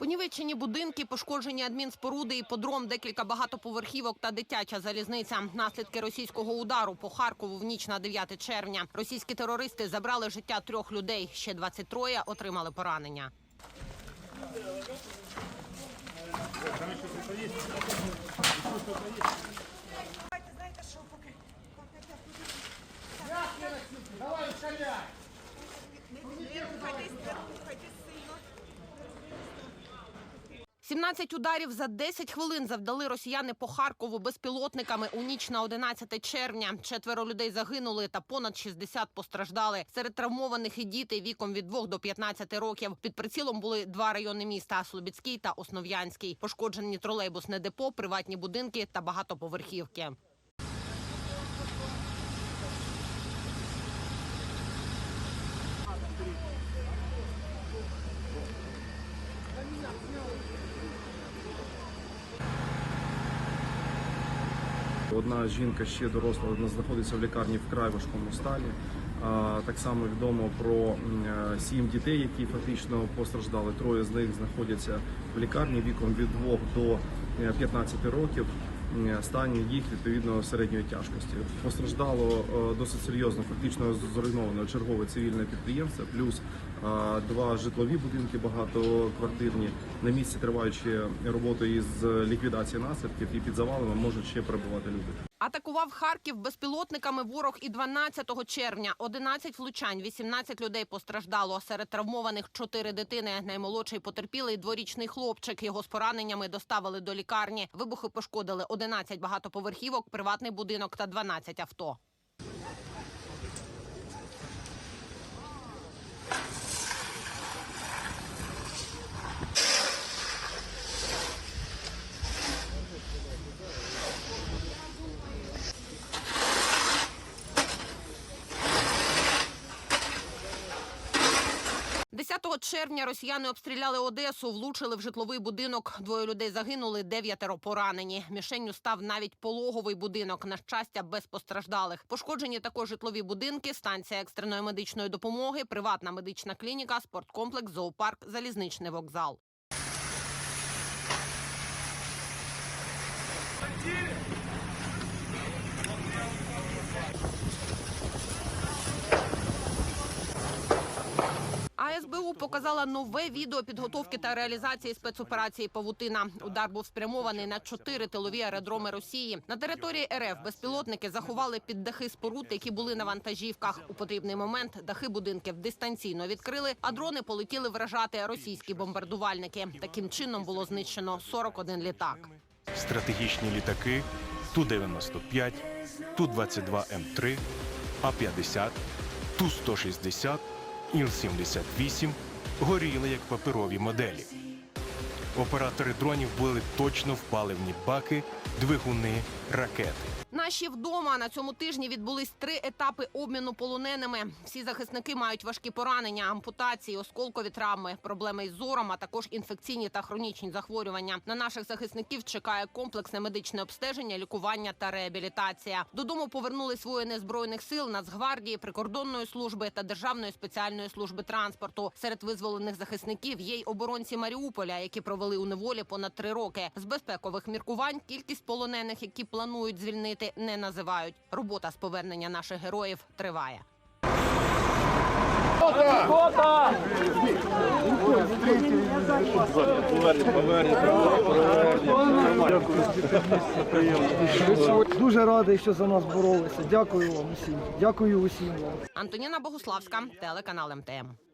Понівечені будинки, пошкоджені адмінспоруди, іподром, декілька багатоповерхівок та дитяча залізниця. Наслідки російського удару по Харкову в ніч на 9 червня. Російські терористи забрали життя трьох людей. Ще 23 отримали поранення. 17 ударів за 10 хвилин завдали росіяни по Харкову безпілотниками у ніч на 11 червня. Четверо людей загинули та понад 60 постраждали. Серед травмованих і діти віком від 2 до 15 років. Під прицілом були два райони міста Слобідський та Основ'янський. Пошкоджені тролейбусне депо, приватні будинки та багатоповерхівки. Одна жінка ще доросла вона знаходиться в лікарні в край важкому стані. Так само відомо про е, сім дітей, які фактично постраждали. Троє з них знаходяться в лікарні віком від 2 до е, 15 років. Стані їх відповідно середньої тяжкості. Постраждало е, досить серйозно, фактично зруйновано чергове цивільне підприємство, плюс е, два житлові будинки багатоквартирні. На місці триваючи роботи із ліквідації наслідків і під завалами можуть ще перебувати люди. Атакував Харків безпілотниками ворог і 12 червня. 11 влучань, 18 людей постраждало. Серед травмованих 4 дитини. Наймолодший потерпілий дворічний хлопчик. Його з пораненнями доставили до лікарні. Вибухи пошкодили 11 багатоповерхівок, приватний будинок та 12 авто. – 10 червня росіяни обстріляли Одесу, влучили в житловий будинок. Двоє людей загинули, дев'ятеро поранені. Мішенню став навіть пологовий будинок. На щастя, без постраждалих. Пошкоджені також житлові будинки, станція екстреної медичної допомоги, приватна медична клініка, спорткомплекс, зоопарк, залізничний вокзал. А Показала нове відео підготовки та реалізації спецоперації Павутина. Удар був спрямований на чотири тилові аеродроми Росії. На території РФ безпілотники заховали під дахи споруд, які були на вантажівках. У потрібний момент дахи будинків дистанційно відкрили, а дрони полетіли вражати російські бомбардувальники. Таким чином було знищено 41 літак. стратегічні літаки Ту-95, Ту-22М3, А-50, Ту-160, Іл-78 горіли як паперові моделі. Оператори дронів були точно в паливні баки, двигуни, ракети. Наші вдома на цьому тижні відбулись три етапи обміну полоненими. Всі захисники мають важкі поранення, ампутації, осколкові травми, проблеми із зором, а також інфекційні та хронічні захворювання. На наших захисників чекає комплексне медичне обстеження, лікування та реабілітація. Додому повернулись воїни збройних сил, Нацгвардії, прикордонної служби та Державної спеціальної служби транспорту. Серед визволених захисників є й оборонці Маріуполя, які провели у неволі понад три роки. З безпекових міркувань кількість полонених, які планують звільнити, не називають. Робота з повернення наших героїв триває. Дуже радий, що за нас боролися. Дякую вам усім. Дякую усім. Антоніна Богуславська, телеканал МТМ.